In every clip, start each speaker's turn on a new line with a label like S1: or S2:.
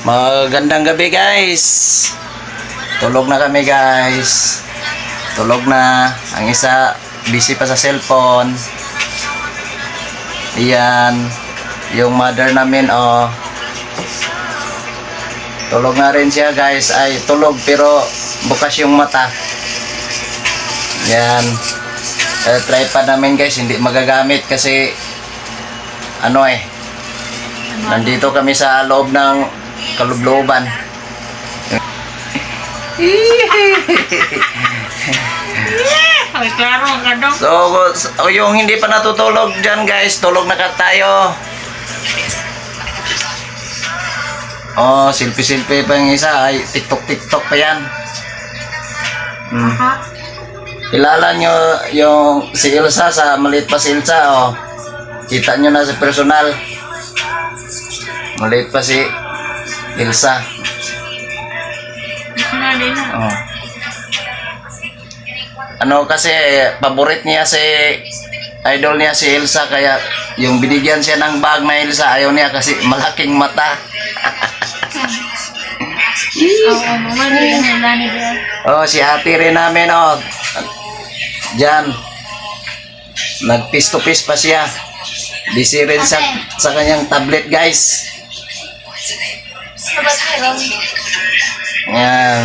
S1: Magandang gabi guys. Tulog na kami guys. Tulog na. Ang isa busy pa sa cellphone. Iyan. Yung mother namin oh. Tulog na rin siya guys. Ay tulog pero bukas yung mata. Yan. Eh, tripod namin guys hindi magagamit kasi ano eh Nandito kami sa loob ng kalubloban.
S2: Ay, klaro daw.
S1: So, so, yung hindi pa natutulog dyan guys, tulog na ka tayo. Oh, silpi-silpi pa yung isa. Ay, tiktok-tiktok pa yan. Hmm. Kilala nyo yung si Ilsa sa maliit pa si Ilsa, oh. Kita nyo na sa personal. Maliit pa si
S2: din.
S1: Oh. Ano kasi, paborit niya si idol niya si Elsa kaya yung binigyan siya ng bag na Elsa ayaw niya kasi malaking mata. Oh, si ate rin namin oh. Diyan. Nag-piece to piece pa siya. Busy rin sa, sa kanyang tablet guys. Yan.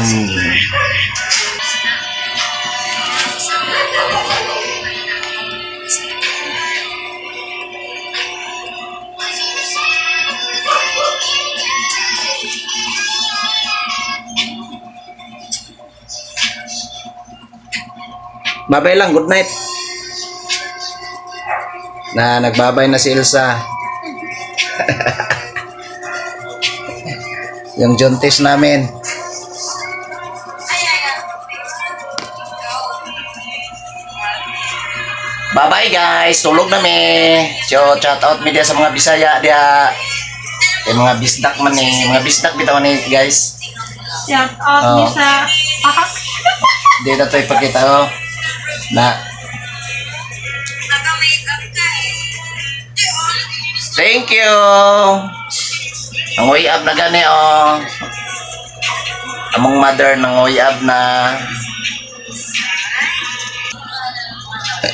S1: Babay lang, good night. Na nagbabay na si Elsa. Yung juntis namin. Bye-bye guys, tulog na mi. So, shout out mi dia sa mga Bisaya dia. Yung mga bisdak man ni, mga bisdak bitaw ni guys.
S2: Shout out ni sa... Ah,
S1: Di na to ipakita oh. Na Thank you. Ang up na gani oh. Among mother nang up na.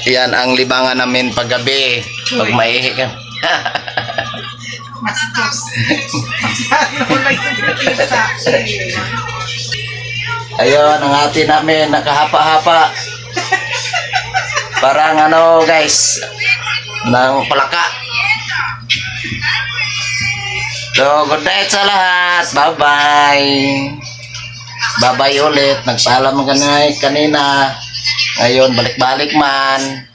S1: Yan ang libangan namin paggabi. Pag maihi ka.
S2: Bastos.
S1: Ayun, ang ate namin, nakahapa-hapa. Parang ano, guys, ng palaka. So, good night sa lahat. Bye-bye. Bye-bye ulit. Nagpaalam ka na kanina. Ngayon, balik-balik man.